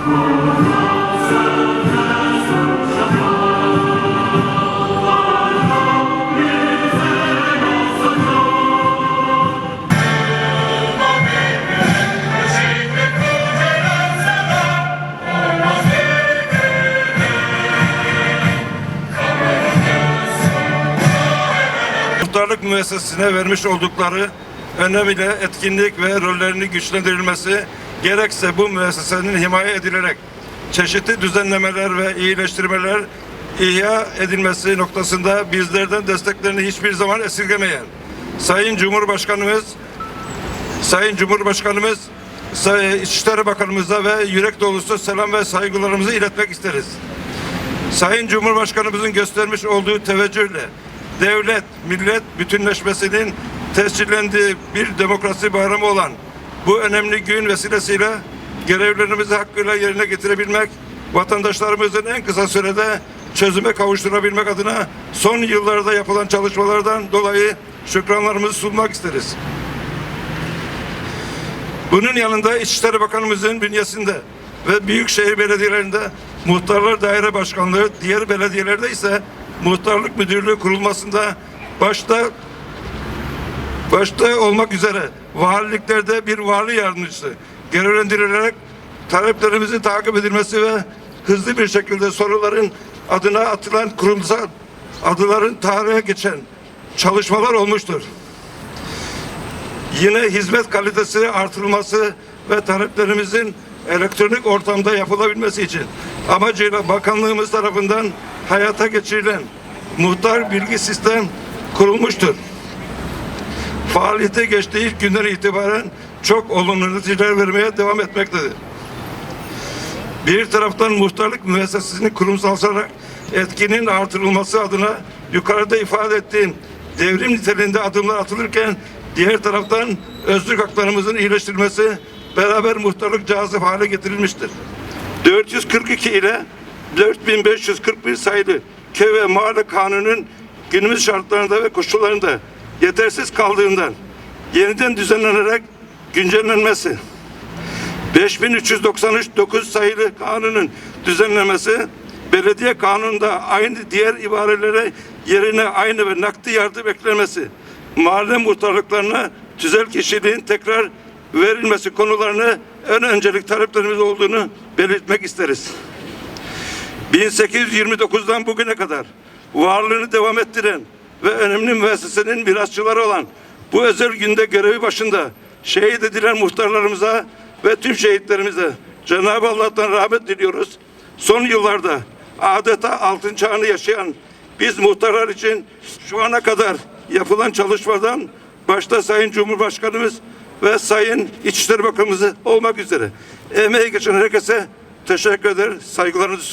Muhtarlık müessesesine vermiş oldukları önem ile etkinlik ve rollerini güçlendirilmesi gerekse bu müessesenin himaye edilerek çeşitli düzenlemeler ve iyileştirmeler ihya edilmesi noktasında bizlerden desteklerini hiçbir zaman esirgemeyen Sayın Cumhurbaşkanımız Sayın Cumhurbaşkanımız Sayın İçişleri Bakanımıza ve yürek dolusu selam ve saygılarımızı iletmek isteriz. Sayın Cumhurbaşkanımızın göstermiş olduğu teveccühle devlet, millet bütünleşmesinin tescillendiği bir demokrasi bayramı olan bu önemli gün vesilesiyle görevlerimizi hakkıyla yerine getirebilmek, vatandaşlarımızın en kısa sürede çözüme kavuşturabilmek adına son yıllarda yapılan çalışmalardan dolayı şükranlarımızı sunmak isteriz. Bunun yanında İçişleri Bakanımızın bünyesinde ve büyükşehir belediyelerinde muhtarlar daire başkanlığı, diğer belediyelerde ise muhtarlık müdürlüğü kurulmasında başta başta olmak üzere valiliklerde bir vali yardımcısı görevlendirilerek taleplerimizin takip edilmesi ve hızlı bir şekilde soruların adına atılan kurumsal adıların tarihe geçen çalışmalar olmuştur yine hizmet kalitesi artırılması ve taleplerimizin elektronik ortamda yapılabilmesi için amacıyla bakanlığımız tarafından hayata geçirilen muhtar bilgi sistem kurulmuştur. Faaliyete geçtiği ilk günden itibaren çok olumlu neticeler vermeye devam etmektedir. Bir taraftan muhtarlık müessesesini kurumsallaşarak etkinin artırılması adına yukarıda ifade ettiğim devrim niteliğinde adımlar atılırken diğer taraftan özlük haklarımızın iyileştirilmesi beraber muhtarlık cazip hale getirilmiştir. 442 ile 4541 sayılı köy ve mahalle kanunun günümüz şartlarında ve koşullarında yetersiz kaldığından yeniden düzenlenerek güncellenmesi 5393 9 sayılı kanunun düzenlemesi belediye kanununda aynı diğer ibarelere yerine aynı ve nakdi yardım eklenmesi mahalle muhtarlıklarına tüzel kişiliğin tekrar verilmesi konularını en öncelik taleplerimiz olduğunu belirtmek isteriz. 1829'dan bugüne kadar varlığını devam ettiren ve önemli müessesenin mirasçıları olan bu özel günde görevi başında şehit edilen muhtarlarımıza ve tüm şehitlerimize Cenab-ı Allah'tan rahmet diliyoruz. Son yıllarda adeta altın çağını yaşayan biz muhtarlar için şu ana kadar yapılan çalışmadan başta Sayın Cumhurbaşkanımız ve Sayın İçişleri Bakanımız olmak üzere emeği geçen herkese teşekkür eder, saygılarımızı.